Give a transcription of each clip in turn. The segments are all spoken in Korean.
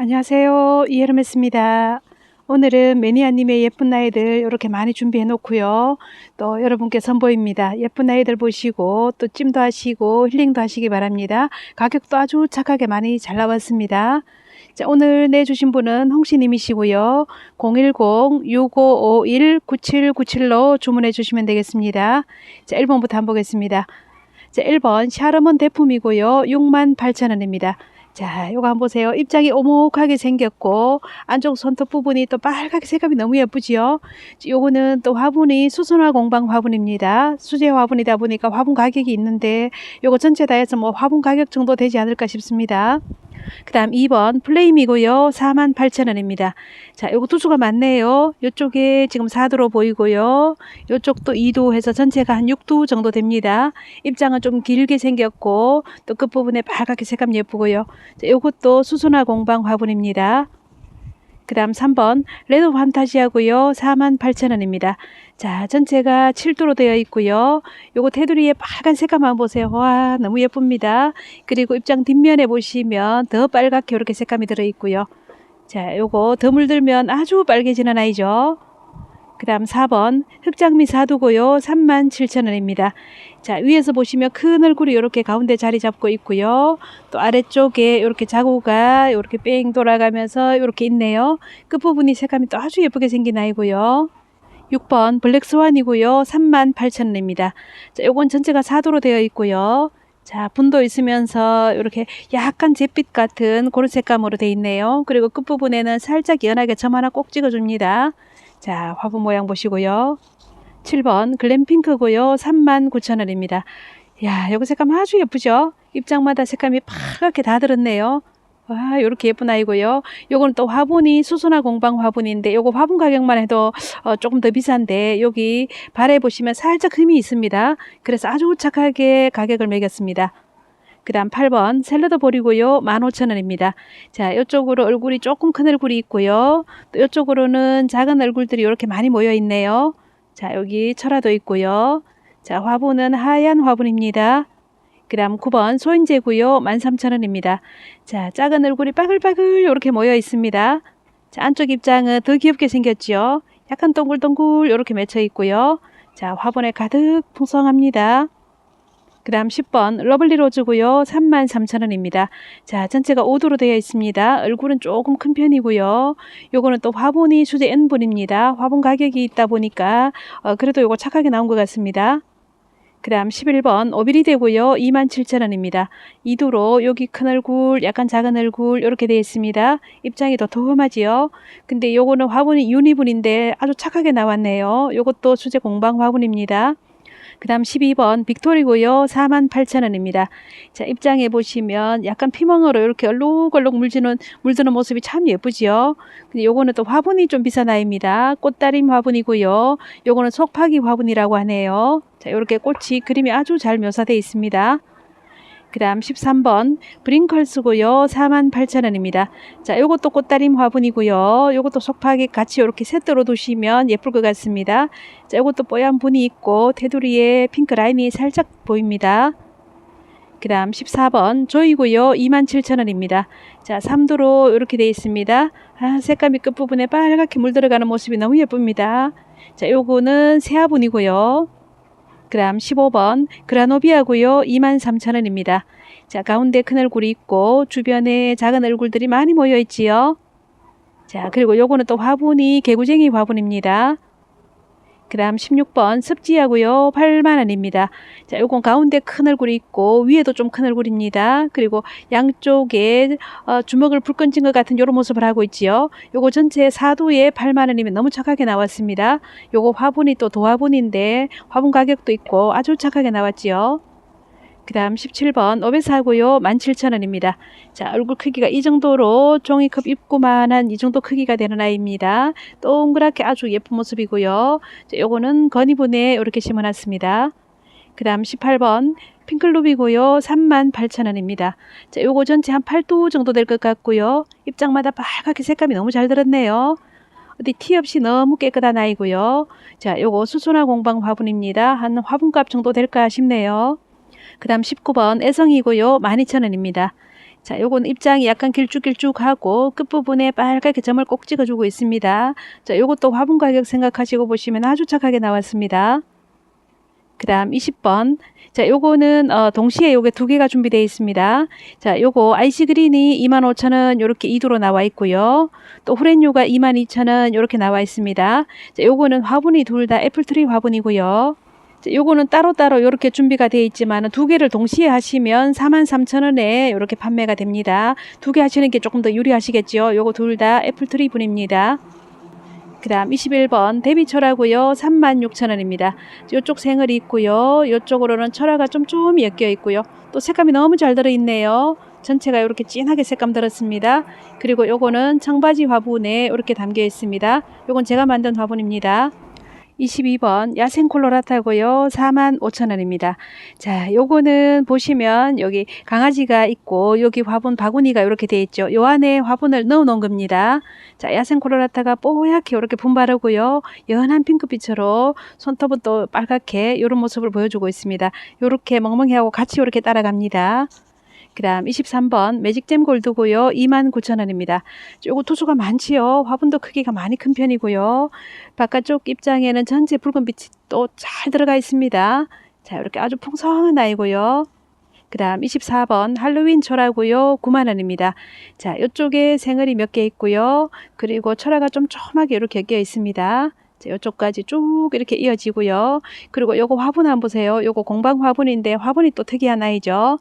안녕하세요. 이혜름했습니다. 오늘은 매니아님의 예쁜 아이들 이렇게 많이 준비해 놓고요. 또 여러분께 선보입니다. 예쁜 아이들 보시고 또 찜도 하시고 힐링도 하시기 바랍니다. 가격도 아주 착하게 많이 잘 나왔습니다. 자, 오늘 내주신 분은 홍시님이시고요. 010-6551-9797로 주문해 주시면 되겠습니다. 자, 1번부터 한번 보겠습니다. 자, 1번 샤르먼 대품이고요. 68,000원입니다. 자, 요거 한번 보세요. 입장이 오목하게 생겼고 안쪽 손톱 부분이 또 빨갛게 색감이 너무 예쁘지요. 요거는 또 화분이 수선화 공방 화분입니다. 수제 화분이다 보니까 화분 가격이 있는데 요거 전체 다 해서 뭐 화분 가격 정도 되지 않을까 싶습니다. 그 다음 2번 플레임이고요. 48,000원입니다. 자, 요거 두수가 많네요. 요쪽에 지금 4도로 보이고요. 요쪽도 2도 해서 전체가 한 6도 정도 됩니다. 입장은 좀 길게 생겼고 또 끝부분에 빨갛게 색감 예쁘고요. 자, 요것도 수순화 공방 화분입니다. 그 다음 3번 레드 판타지하고요. 48,000원입니다. 자 전체가 7도로 되어 있고요. 요거 테두리에 빨간 색감 한번 보세요. 와 너무 예쁩니다. 그리고 입장 뒷면에 보시면 더 빨갛게 이렇게 색감이 들어 있고요. 자 요거 더 물들면 아주 빨개지는 아이죠. 그 다음 4번 흑장미 사두고요. 37,000원입니다. 자 위에서 보시면 큰 얼굴이 이렇게 가운데 자리 잡고 있고요. 또 아래쪽에 이렇게 자구가 이렇게 뺑 돌아가면서 이렇게 있네요. 끝부분이 색감이 또 아주 예쁘게 생긴 아이고요. 6번 블랙스완이고요. 38,000원입니다. 자, 요건 전체가 4도로 되어 있고요. 자, 분도 있으면서 이렇게 약간 잿빛 같은 그런 색감으로 되어 있네요. 그리고 끝부분에는 살짝 연하게 점 하나 꼭 찍어줍니다. 자, 화분 모양 보시고요. 7번 글램핑크고요. 39,000원입니다. 야, 요거 색감 아주 예쁘죠? 입장마다 색감이 파랗게 다 들었네요. 와, 요렇게 예쁜 아이고요. 요거는 또 화분이 수순화 공방 화분인데 요거 화분 가격만 해도 어, 조금 더 비싼데 여기 발에 보시면 살짝 흠이 있습니다. 그래서 아주 착하게 가격을 매겼습니다. 그 다음 8번 샐러드 볼이고요. 15,000원입니다. 자, 이쪽으로 얼굴이 조금 큰 얼굴이 있고요. 또 이쪽으로는 작은 얼굴들이 이렇게 많이 모여 있네요. 자, 여기 철화도 있고요. 자, 화분은 하얀 화분입니다. 그 다음 9번 소인재고요. 13,000원입니다. 자, 작은 얼굴이 빠글빠글 이렇게 모여 있습니다. 자, 안쪽 입장은 더 귀엽게 생겼죠. 약간 동글동글 이렇게 맺혀 있고요. 자, 화분에 가득 풍성합니다. 그 다음 10번 러블리 로즈고요. 33,000원입니다. 자, 전체가 5도로 되어 있습니다. 얼굴은 조금 큰 편이고요. 요거는 또 화분이 수제 N분입니다. 화분 가격이 있다 보니까 어, 그래도 요거 착하게 나온 것 같습니다. 그 다음 11번 오비리 되고요. 27,000원입니다. 이도로 여기 큰 얼굴, 약간 작은 얼굴 이렇게 되어 있습니다. 입장이 더 도톰하지요. 근데 요거는 화분이 유니분인데 아주 착하게 나왔네요. 요것도 수제 공방 화분입니다. 그 다음 12번 빅토리고요. 48,000원입니다. 자 입장해 보시면 약간 피멍으로 이렇게 얼룩얼룩 물지는, 물드는 모습이 참 예쁘지요. 근데 요거는 또 화분이 좀 비싼 아이입니다. 꽃다림 화분이고요. 요거는 속파기 화분이라고 하네요. 자 이렇게 꽃이 그림이 아주 잘 묘사되어 있습니다. 그 다음 13번 브링컬스고요. 48,000원입니다. 자, 요것도 꽃다림 화분이고요. 요것도 속파기 같이 이렇게 세트로 두시면 예쁠 것 같습니다. 자, 요것도 뽀얀 분이 있고 테두리에 핑크 라인이 살짝 보입니다. 그 다음 14번 조이고요. 27,000원입니다. 자, 3도로 이렇게 되어 있습니다. 아, 색감이 끝부분에 빨갛게 물들어가는 모습이 너무 예쁩니다. 자, 요거는 새화분이고요. 그 다음 15번 그라노비아고요. 23,000원입니다. 자 가운데 큰 얼굴이 있고 주변에 작은 얼굴들이 많이 모여 있지요. 자 그리고 요거는 또 화분이 개구쟁이 화분입니다. 그 다음 16번 습지하고요. 8만원입니다. 자, 요건 가운데 큰 얼굴이 있고 위에도 좀 큰 얼굴입니다. 그리고 양쪽에 어, 주먹을 불 건진 것 같은 요런 모습을 하고 있지요. 요거 전체 4도에 8만원이면 너무 착하게 나왔습니다. 요거 화분이 또 도화분인데 화분 가격도 있고 아주 착하게 나왔지요. 그 다음 17번 오베사고요 17,000원입니다. 자 얼굴 크기가 이 정도로 종이컵 입구만한 이 정도 크기가 되는 아이입니다. 동그랗게 아주 예쁜 모습이고요. 자, 요거는 건이분에 이렇게 심어놨습니다. 그 다음 18번 핑클루비고요 38,000원입니다. 자 요거 전체 한 8도 정도 될 것 같고요. 입장마다 빨갛게 색감이 너무 잘 들었네요. 어디 티 없이 너무 깨끗한 아이고요. 자 요거 수소나 공방 화분입니다. 한 화분값 정도 될까 싶네요. 그 다음 19번 애성이고요. 12,000원입니다. 자, 요건 입장이 약간 길쭉길쭉하고 끝부분에 빨갛게 점을 꼭 찍어주고 있습니다. 자, 요것도 화분 가격 생각하시고 보시면 아주 착하게 나왔습니다. 그 다음 20번. 자, 요거는, 어, 동시에 요게 두 개가 준비되어 있습니다. 자, 요거 아이시 그린이 25,000원 요렇게 2도로 나와 있고요. 또 후렌요가 22,000원 요렇게 나와 있습니다. 자, 요거는 화분이 둘 다 애플트리 화분이고요. 자, 요거는 따로따로 요렇게 준비가 되어 있지만 두 개를 동시에 하시면 43,000원에 요렇게 판매가 됩니다. 두 개 하시는 게 조금 더 유리하시겠죠. 요거 둘 다 애플트리 분입니다. 그 다음 21번 데비철하고요. 36,000원입니다. 이쪽 생얼이 있고요. 이쪽으로는 철화가 좀좀 엮여 있고요. 또 색감이 너무 잘 들어있네요. 전체가 이렇게 진하게 색감 들었습니다. 그리고 요거는 청바지 화분에 이렇게 담겨 있습니다. 요건 제가 만든 화분입니다 22번 야생 콜로라타고요. 45,000원입니다. 자, 요거는 보시면 여기 강아지가 있고 여기 화분 바구니가 이렇게 되어 있죠. 요 안에 화분을 넣어 놓은 겁니다. 자, 야생 콜로라타가 뽀얗게 이렇게 분바르고요. 연한 핑크빛으로 손톱은 또 빨갛게 이런 모습을 보여주고 있습니다. 요렇게 멍멍이하고 같이 이렇게 따라갑니다. 그 다음 23번 매직잼 골드고요. 29,000원입니다. 요거 투수가 많지요. 화분도 크기가 많이 큰 편이고요. 바깥쪽 입장에는 전체 붉은 빛이 또 잘 들어가 있습니다. 자, 이렇게 아주 풍성한 아이고요. 그 다음 24번 할로윈 철하고요. 9만원입니다. 자, 이쪽에 생얼이 몇 개 있고요. 그리고 철화가 좀 촘하게 이렇게 껴 있습니다. 자, 이쪽까지 쭉 이렇게 이어지고요. 그리고 요거 화분 한번 보세요. 요거 공방 화분인데 화분이 또 특이한 아이죠.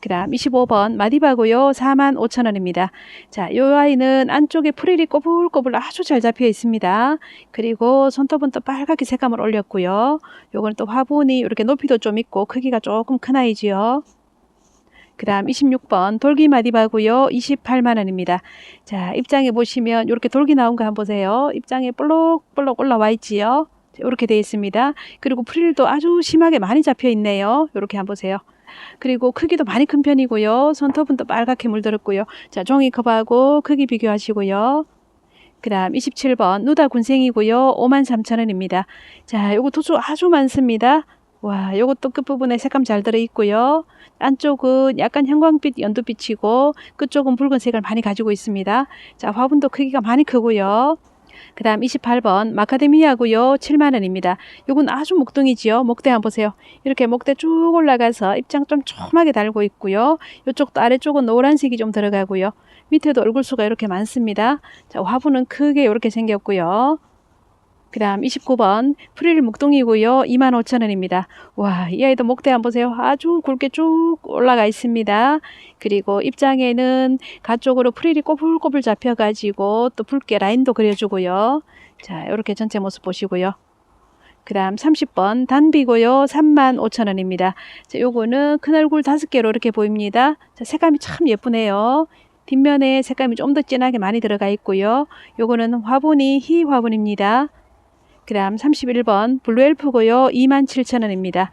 그 다음 25번 마디바고요. 45,000원입니다. 자, 요 아이는 안쪽에 프릴이 꼬불꼬불 아주 잘 잡혀 있습니다. 그리고 손톱은 또 빨갛게 색감을 올렸고요. 요거는 또 화분이 이렇게 높이도 좀 있고 크기가 조금 큰 아이지요. 그 다음 26번 돌기 마디바고요. 28만원입니다. 자, 입장에 보시면 이렇게 돌기 나온 거 한번 보세요. 입장에 볼록볼록 올라와 있지요. 이렇게 되어 있습니다. 그리고 프릴도 아주 심하게 많이 잡혀 있네요. 이렇게 한번 보세요. 그리고 크기도 많이 큰 편이고요. 손톱은 또 빨갛게 물들었고요. 자, 종이컵하고 크기 비교하시고요. 그 다음 27번 누다 군생이고요. 53,000원입니다. 자, 요거 도수 아주 많습니다. 와, 요것도 끝부분에 색감 잘 들어있고요. 안쪽은 약간 형광빛 연두빛이고 끝쪽은 붉은 색을 많이 가지고 있습니다. 자, 화분도 크기가 많이 크고요. 그 다음 28번 마카데미아고요. 7만원입니다. 요건 아주 목동이지요. 목대 한번 보세요. 이렇게 목대 쭉 올라가서 입장 좀 촘하게 달고 있고요. 이쪽도 아래쪽은 노란색이 좀 들어가고요. 밑에도 얼굴수가 이렇게 많습니다. 자, 화분은 크게 이렇게 생겼고요. 그 다음 29번 프릴 목동이고요. 25,000원입니다. 와, 이 아이도 목대 한번 보세요. 아주 굵게 쭉 올라가 있습니다. 그리고 입장에는 가쪽으로 프릴이 꼬불꼬불 잡혀가지고 또 붉게 라인도 그려주고요. 자, 이렇게 전체 모습 보시고요. 그 다음 30번 단비고요. 35,000원입니다. 자, 요거는 큰 얼굴 다섯 개로 이렇게 보입니다. 자, 색감이 참 예쁘네요. 뒷면에 색감이 좀 더 진하게 많이 들어가 있고요. 요거는 화분이 희 화분입니다. 그 다음 31번 블루엘프고요. 27,000원입니다.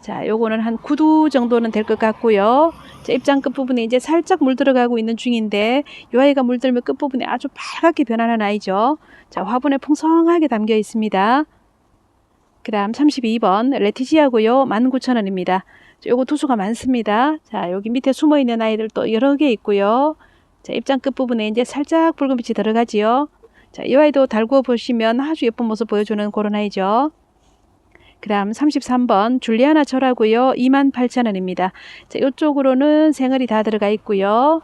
자, 요거는 한 9두 정도는 될 것 같고요. 자, 입장 끝부분에 이제 살짝 물 들어가고 있는 중인데 요 아이가 물들면 끝부분에 아주 빨갛게 변하는 아이죠. 자, 화분에 풍성하게 담겨 있습니다. 그 다음 32번 레티지아고요. 19,000원입니다. 요거 투수가 많습니다. 자, 여기 밑에 숨어 있는 아이들도 여러 개 있고요. 자, 입장 끝부분에 이제 살짝 붉은 빛이 들어가지요. 자, 이 아이도 달구어 보시면 아주 예쁜 모습 보여주는 그런 아이죠. 그 다음 33번 줄리아나 철하고요. 28,000원입니다. 자, 이쪽으로는 생얼이 다 들어가 있고요.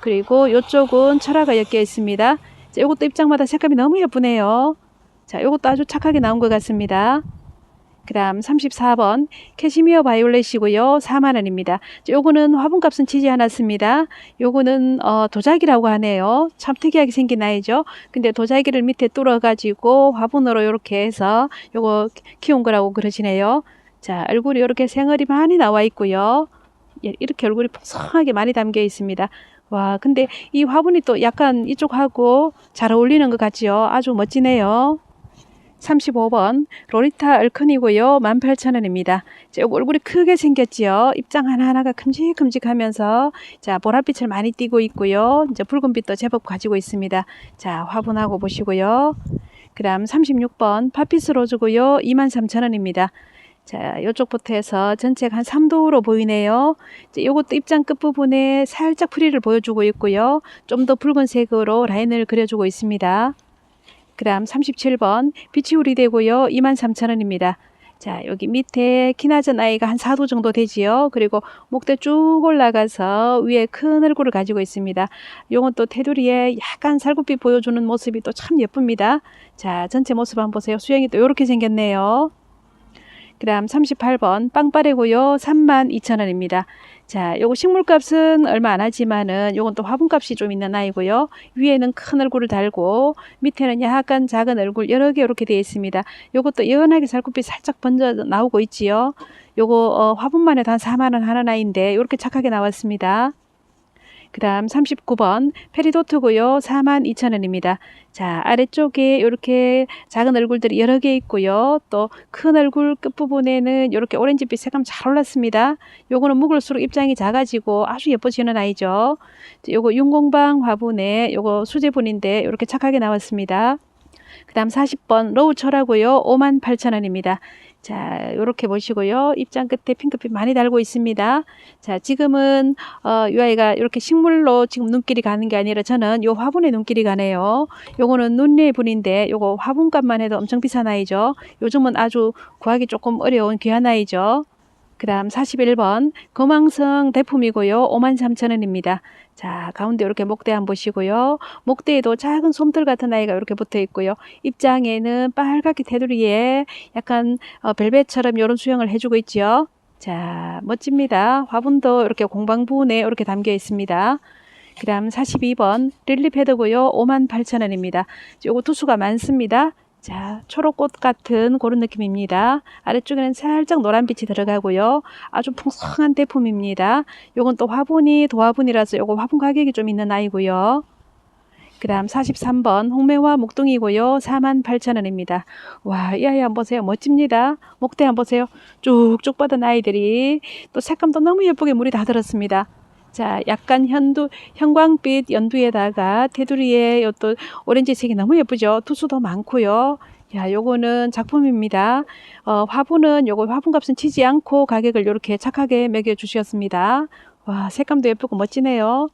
그리고 이쪽은 철화가 엮여 있습니다. 자, 이것도 입장마다 색감이 너무 예쁘네요. 자, 이것도 아주 착하게 나온 것 같습니다. 그 다음 34번 캐시미어 바이올렛이고요. 4만원입니다. 요거는 화분값은 치지 않았습니다. 요거는 어, 도자기라고 하네요. 참 특이하게 생긴 아이죠. 근데 도자기를 밑에 뚫어가지고 화분으로 이렇게 해서 요거 키운 거라고 그러시네요. 자 얼굴이 이렇게 생얼이 많이 나와 있고요. 예, 이렇게 얼굴이 풍성하게 많이 담겨 있습니다. 와 근데 이 화분이 또 약간 이쪽하고 잘 어울리는 것 같지요. 아주 멋지네요. 35번 로리타 얼큰이고요. 18,000원입니다. 자, 요거 얼굴이 크게 생겼지요. 입장 하나하나가 큼직큼직하면서 자, 보랏빛을 많이 띠고 있고요. 이제 붉은빛도 제법 가지고 있습니다. 자, 화분하고 보시고요. 그 다음 36번 파피스 로즈고요. 23,000원입니다. 자, 요쪽부터 해서 전체가 한 3도로 보이네요. 이제 요것도 입장 끝부분에 살짝 프리를 보여주고 있고요. 좀 더 붉은색으로 라인을 그려주고 있습니다. 그 다음 37번 빛이 우리 되고요. 23,000원입니다. 자, 여기 밑에 키 낮은 아이가 한 4도 정도 되지요. 그리고 목대 쭉 올라가서 위에 큰 얼굴을 가지고 있습니다. 요건 또 테두리에 약간 살구빛 보여주는 모습이 또 참 예쁩니다. 자, 전체 모습 한번 보세요. 수영이 또 이렇게 생겼네요. 그 다음 38번 빵빠레고요. 32,000원입니다. 자, 요거 식물값은 얼마 안 하지만은 요건 또 화분값이 좀 있는 아이고요. 위에는 큰 얼굴을 달고 밑에는 약간 작은 얼굴 여러 개 이렇게 되어 있습니다. 요것도 연하게 살구빛 살짝 번져 나오고 있지요. 요거 어, 화분만 해도 한 4만 원 하는 아이인데 이렇게 착하게 나왔습니다. 그 다음 39번 페리도트고요. 42,000원입니다. 자 아래쪽에 이렇게 작은 얼굴들이 여러 개 있고요. 또 큰 얼굴 끝부분에는 이렇게 오렌지빛 색감 잘 올랐습니다. 요거는 묵을수록 입장이 작아지고 아주 예뻐지는 아이죠. 요거 윤공방 화분에 요거 수제분인데 이렇게 착하게 나왔습니다. 그 다음 40번 로우 철하고요. 58,000원입니다. 자, 요렇게 보시고요. 입장 끝에 핑크빛 많이 달고 있습니다. 자, 지금은 어, 이 아이가 이렇게 식물로 지금 눈길이 가는 게 아니라 저는 요 화분에 눈길이 가네요. 요거는 눈의 분인데 요거 화분값만 해도 엄청 비싼 아이죠. 요즘은 아주 구하기 조금 어려운 귀한 아이죠. 그 다음 41번 거망성 대품이고요. 53,000원입니다. 자 가운데 이렇게 목대 한번 보시고요. 목대에도 작은 솜털 같은 아이가 이렇게 붙어 있고요. 입장에는 빨갛게 테두리에 약간 어, 벨벳처럼 이런 수영을 해주고 있죠. 자 멋집니다. 화분도 이렇게 공방 부분에 이렇게 담겨 있습니다. 그 다음 42번 릴리 패드고요. 58,000원입니다. 요거 투수가 많습니다. 자, 초록꽃 같은 그런 느낌입니다. 아래쪽에는 살짝 노란빛이 들어가고요. 아주 풍성한 대품입니다. 요건 또 화분이 도화분이라서 요거 화분 가격이 좀 있는 아이고요. 그 다음 43번 홍매화 목동이고요. 48,000원입니다. 와, 이 아이 한번 보세요. 멋집니다. 목대 한번 보세요. 쭉쭉 뻗은 아이들이 또 색감도 너무 예쁘게 물이 다 들었습니다. 자, 약간 현두, 형광빛 연두에다가 테두리에 요또 오렌지색이 너무 예쁘죠? 투수도 많고요. 야, 요거는 작품입니다. 어, 화분은 요거 화분값은 치지 않고 가격을 이렇게 착하게 매겨 주셨습니다. 와, 색감도 예쁘고 멋지네요.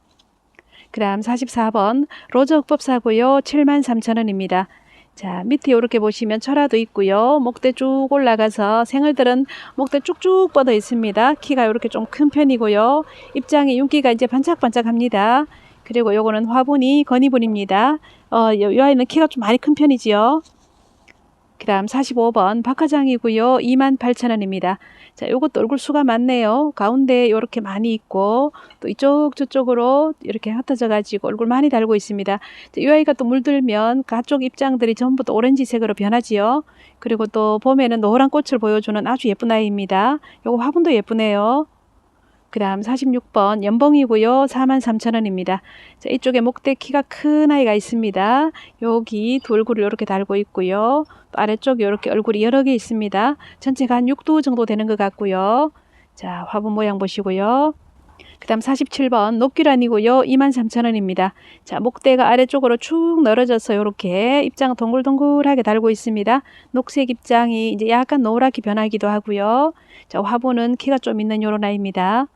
그 다음 44번 로즈 흑법사고요. 73,000원입니다. 자, 밑에 이렇게 보시면 철화도 있고요. 목대 쭉 올라가서 생얼들은 목대 쭉쭉 뻗어 있습니다. 키가 이렇게 좀 큰 편이고요. 입장에 윤기가 이제 반짝반짝합니다. 그리고 요거는 화분이 건이분입니다. 어, 요, 요 아이는 키가 좀 많이 큰 편이지요. 그 다음 45번 박화장이고요. 28,000원입니다. 자, 요것도 얼굴 수가 많네요. 가운데 이렇게 많이 있고 또 이쪽 저쪽으로 이렇게 흩어져 가지고 얼굴 많이 달고 있습니다. 이 아이가 또 물들면 가쪽 입장들이 전부 다 오렌지색으로 변하지요. 그리고 또 봄에는 노란 꽃을 보여주는 아주 예쁜 아이입니다. 요거 화분도 예쁘네요. 그 다음 46번 연봉이고요. 43,000원입니다. 자, 이쪽에 목대 키가 큰 아이가 있습니다. 여기 두 얼굴을 이렇게 달고 있고요. 또 아래쪽에 이렇게 얼굴이 여러 개 있습니다. 전체가 한 6도 정도 되는 것 같고요. 자, 화분 모양 보시고요. 그 다음 47번 녹귀란이고요. 23,000원입니다. 자, 목대가 아래쪽으로 축 늘어져서 이렇게 입장 동글동글하게 달고 있습니다. 녹색 입장이 이제 약간 노랗게 변하기도 하고요. 자, 화분은 키가 좀 있는 요런 아이입니다.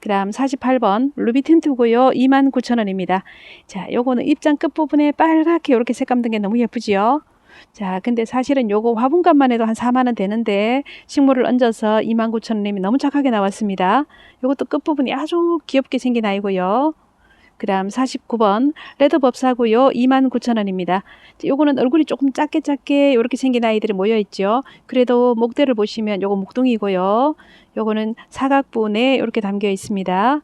그 다음 48번 루비 틴트고요. 29,000원입니다. 자, 요거는 입장 끝부분에 빨갛게 이렇게 색감 든 게 너무 예쁘지요. 자, 근데 사실은 요거 화분값만 해도 한 4만원 되는데 식물을 얹어서 29,000원이면 너무 착하게 나왔습니다. 요것도 끝부분이 아주 귀엽게 생긴 아이고요. 그 다음 49번 레드법 사고요. 29,000원입니다. 요거는 얼굴이 조금 작게 작게 이렇게 생긴 아이들이 모여있죠. 그래도 목대를 보시면 요거 목동이고요. 요거는 사각분에 이렇게 담겨 있습니다.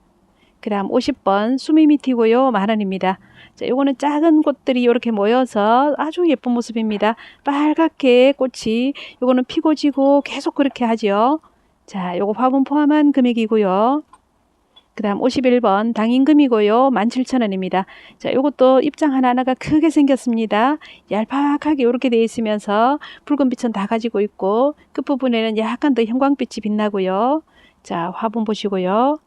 그 다음 50번 수미미티고요. 만원입니다. 자, 요거는 작은 꽃들이 이렇게 모여서 아주 예쁜 모습입니다. 빨갛게 꽃이 요거는 피고 지고 계속 그렇게 하지요. 자, 요거 화분 포함한 금액이고요. 그 다음 51번 당임금이고요. 17,000원입니다. 자, 요것도 입장 하나하나가 크게 생겼습니다. 얄팍하게 이렇게 되어 있으면서 붉은 빛은 다 가지고 있고 끝부분에는 약간 더 형광빛이 빛나고요. 자, 화분 보시고요.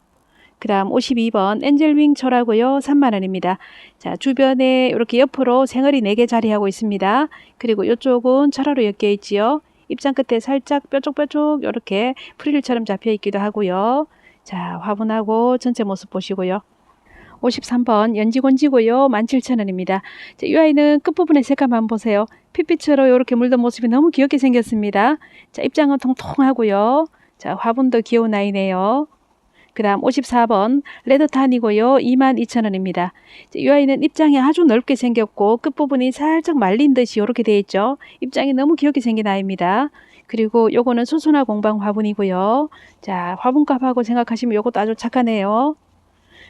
그 다음 52번 엔젤윙 철하고요. 3만원입니다. 자, 주변에 이렇게 옆으로 생얼이 4개 자리하고 있습니다. 그리고 이쪽은 철화로 엮여 있지요. 입장 끝에 살짝 뾰족뾰족 이렇게 프릴처럼 잡혀 있기도 하고요. 자, 화분하고 전체 모습 보시고요. 53번 연지곤지고요. 17,000원입니다. 이 아이는 끝부분의 색감 한번 보세요. 핏빛으로 이렇게 물든 모습이 너무 귀엽게 생겼습니다. 자, 입장은 통통하고요. 자, 화분도 귀여운 아이네요. 그 다음 54번 레드탄이고요. 22,000원입니다. 이 아이는 입장이 아주 넓게 생겼고 끝부분이 살짝 말린 듯이 이렇게 되어 있죠. 입장이 너무 귀엽게 생긴 아이입니다. 그리고 요거는 수순화 공방 화분이고요. 자, 화분값하고 생각하시면 요것도 아주 착하네요.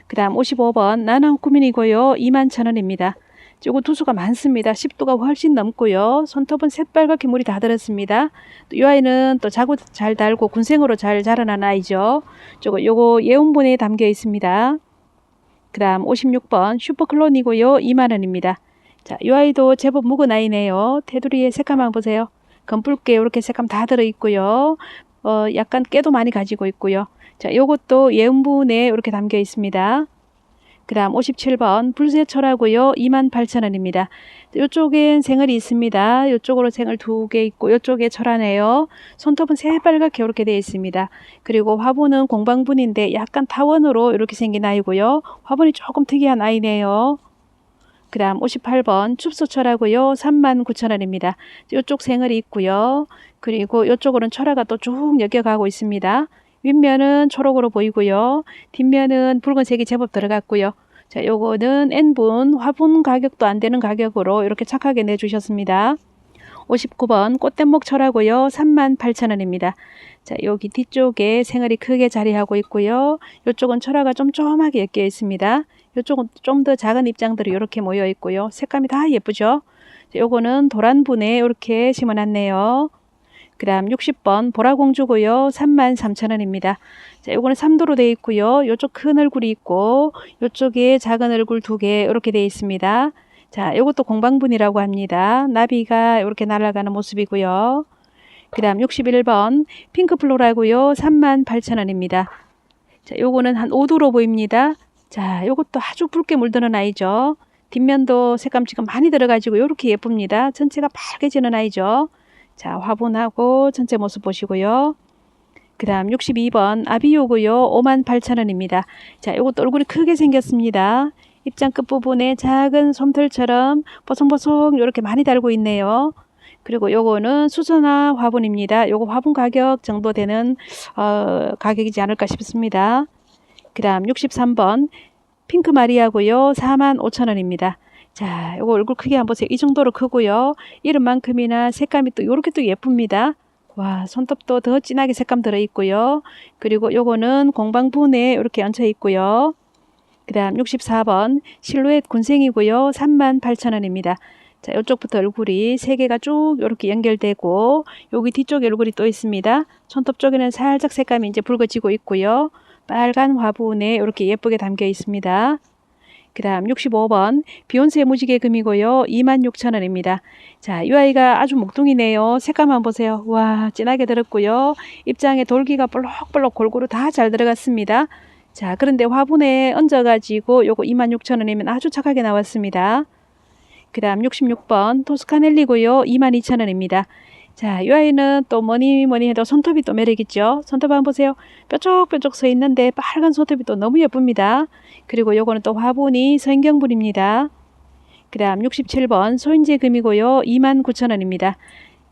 그 다음 55번 나나쿠민이고요. 21,000원입니다. 요거 두수가 많습니다. 10도가 훨씬 넘고요. 손톱은 새빨갛게 물이 다 들었습니다. 이 아이는 또 자구 잘 달고 군생으로 잘 자라난 아이죠. 저거 요거 예온분에 담겨 있습니다. 그 다음 56번 슈퍼클론이고요. 2만원입니다. 자, 이 아이도 제법 묵은 아이네요. 테두리에 색감 한번 보세요. 검붉게 이렇게 색감 다 들어있고요. 어, 약간 깨도 많이 가지고 있고요. 자, 요것도 예온분에 이렇게 담겨 있습니다. 그 다음 57번 불새철하고요. 28,000원입니다. 이쪽엔 생얼이 있습니다. 이쪽으로 생얼 두 개 있고 이쪽에 철하네요. 손톱은 새빨갛게 이렇게 되어 있습니다. 그리고 화분은 공방분인데 약간 타원으로 이렇게 생긴 아이고요. 화분이 조금 특이한 아이네요. 그 다음 58번 춥소철하고요. 39,000원입니다. 이쪽 생얼이 있고요. 그리고 이쪽으로는 철화가 또 쭉 여겨가고 있습니다. 윗면은 초록으로 보이고요. 뒷면은 붉은색이 제법 들어갔고요. 자, 요거는 N분 화분 가격도 안 되는 가격으로 이렇게 착하게 내주셨습니다. 59번 꽃대목 철하고요. 38,000원입니다. 자, 여기 뒤쪽에 생얼이 크게 자리하고 있고요. 이쪽은 철화가 좀 조그맣게 엮여 있습니다. 이쪽은 좀 더 작은 입장들이 이렇게 모여 있고요. 색감이 다 예쁘죠? 자, 요거는 도란분에 이렇게 심어놨네요. 그 다음 60번 보라공주고요. 33,000원입니다. 자, 요거는 3도로 되어 있고요. 요쪽 큰 얼굴이 있고 요쪽에 작은 얼굴 두 개 이렇게 되어 있습니다. 자, 요것도 공방분이라고 합니다. 나비가 이렇게 날아가는 모습이고요. 그 다음 61번 핑크플로라고요. 38,000원입니다. 자, 요거는 한 5도로 보입니다. 자, 요것도 아주 붉게 물드는 아이죠. 뒷면도 색감 지금 많이 들어가지고 이렇게 예쁩니다. 전체가 빨개지는 아이죠. 자, 화분하고 전체 모습 보시고요. 그 다음 62번 아비오고요. 58,000원입니다. 자, 이것도 얼굴이 크게 생겼습니다. 입장 끝부분에 작은 솜털처럼 보송보송 이렇게 많이 달고 있네요. 그리고 요거는 수선화 화분입니다. 요거 화분 가격 정도 되는 어, 가격이지 않을까 싶습니다. 그 다음 63번 핑크 마리아고요. 45,000원입니다. 자, 요거 얼굴 크게 한번 보세요. 이 정도로 크고요. 이름만큼이나 색감이 또 요렇게 또 예쁩니다. 와, 손톱도 더 진하게 색감 들어 있고요. 그리고 요거는 공방분에 이렇게 얹혀 있고요. 그 다음 64번 실루엣 군생이고요. 38,000원입니다. 자, 이쪽부터 얼굴이 세 개가 쭉 이렇게 연결되고 여기 뒤쪽에 얼굴이 또 있습니다. 손톱 쪽에는 살짝 색감이 이제 붉어지고 있고요. 빨간 화분에 이렇게 예쁘게 담겨 있습니다. 그 다음 65번 비욘세 무지개 금이고요. 26,000원입니다. 자, 이 아이가 아주 목동이네요. 색감 한번 보세요. 와, 진하게 들었고요. 입장에 돌기가 볼록볼록 골고루 다 잘 들어갔습니다. 자, 그런데 화분에 얹어가지고 요거 26,000원이면 아주 착하게 나왔습니다. 그 다음 66번 토스카넬리고요. 22,000원입니다. 자, 이 아이는 또 뭐니 뭐니 해도 손톱이 또 매력있죠. 손톱 한번 보세요. 뾰족뾰족 서 있는데 빨간 손톱이 또 너무 예쁩니다. 그리고 요거는 또 화분이 성경분입니다. 그 다음 67번 소인재 금이고요. 29,000원입니다.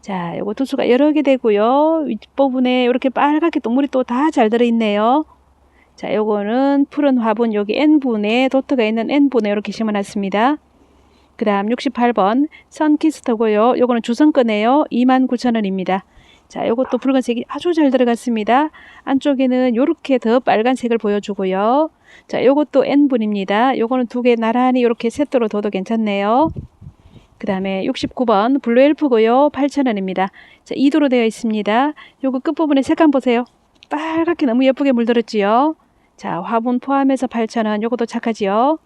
자, 요거 두수가 여러 개 되고요. 윗부분에 이렇게 빨갛게 동물이 또 다 잘 들어있네요. 자, 요거는 푸른 화분 여기 N분에 도트가 있는 N분에 이렇게 심어놨습니다. 그 다음 68번 선키스터고요. 요거는 주성 거네요. 29,000원입니다. 자, 요것도 붉은색이 아주 잘 들어갔습니다. 안쪽에는 요렇게 더 빨간색을 보여주고요. 자, 요것도 N분입니다. 요거는 두 개 나란히 이렇게 세트로 둬도 괜찮네요. 그 다음에 69번 블루엘프고요. 8,000원입니다. 자, 2도로 되어 있습니다. 요거 끝부분에 색감 보세요. 빨갛게 너무 예쁘게 물들었지요. 자, 화분 포함해서 8,000원. 요것도 착하지요.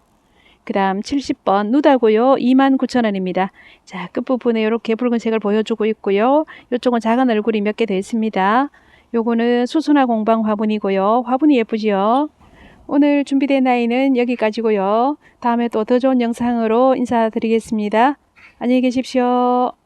그 다음 70번 누다고요. 29,000원입니다. 자, 끝부분에 이렇게 붉은색을 보여주고 있고요. 이쪽은 작은 얼굴이 몇 개 되어 있습니다. 요거는 수순화 공방 화분이고요. 화분이 예쁘지요. 오늘 준비된 아이는 여기까지고요. 다음에 또 더 좋은 영상으로 인사드리겠습니다. 안녕히 계십시오.